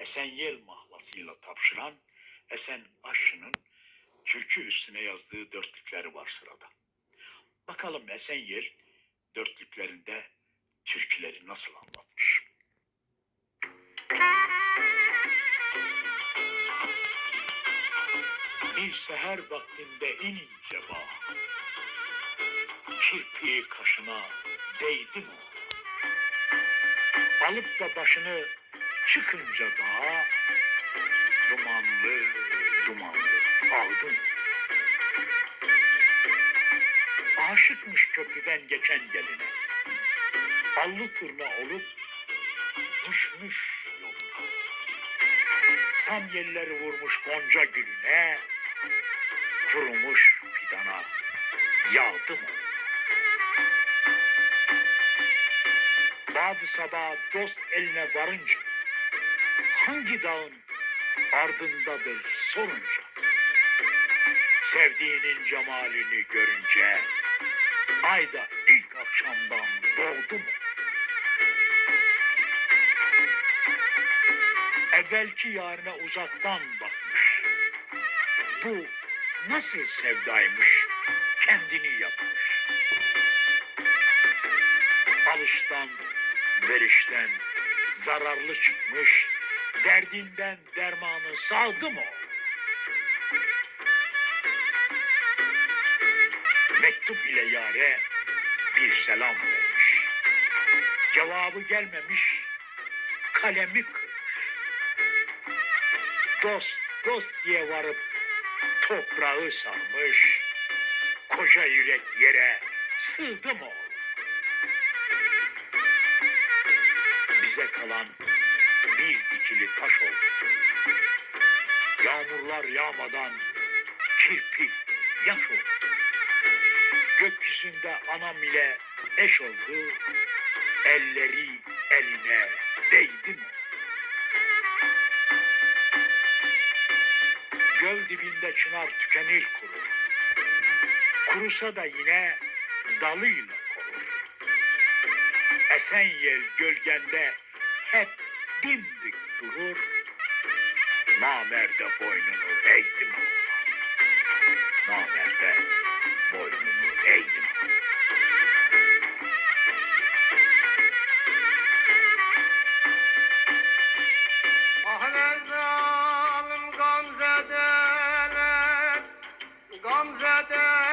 Esenyel mahlasıyla tapşıran Esen Aşçı'nın türkü üstüne yazdığı dörtlükleri var sırada. Bakalım Esenyel dörtlüklerinde türküleri nasıl anlatmış? Bir seher vaktinde inince bağ, kirpiği kaşına değdi mi? Alıp da başını çıkınca dağa, dumanlı dumanlı ağdı mı? Aşıkmış köprüden geçen geline, allı turna olup düşmüş yoluna. Samyelleri vurmuş gonca gülüne, kurumuş fidana yağdı mı? Bazı sabah dost eline varınca, hangi dağın ardındadır sorunca, sevdiğinin cemalini görünce, ayda ilk akşamdan doğdu mu? Evvelki yarına uzaktan bakmış. Bu nasıl sevdaymış kendini yapmış. Alıştan, verişten zararlı çıkmış. Derdinden dermanı saldı mı? Mektup ile yare bir selam vermiş. Cevabı gelmemiş, kalemi kırmış. Dost, dost diye varıp toprağı sarmış. Koca yürek yere sığdı mı? Bize kalan bir dikili taş oldu. Yağmurlar yağmadan kirpik yaş oldu. Gökyüzünde anam ile eş oldu. Elleri eline değdi mi? Göl dibinde çınar tükenir kurur. Kurusa da yine dalıyla korur. Esen yel gölgende hep dimdik durur. Namerde boynunu eğdim oğlum. Namerde boynunu eğdim ah oğlum. Gamzedeler, Gamzedeler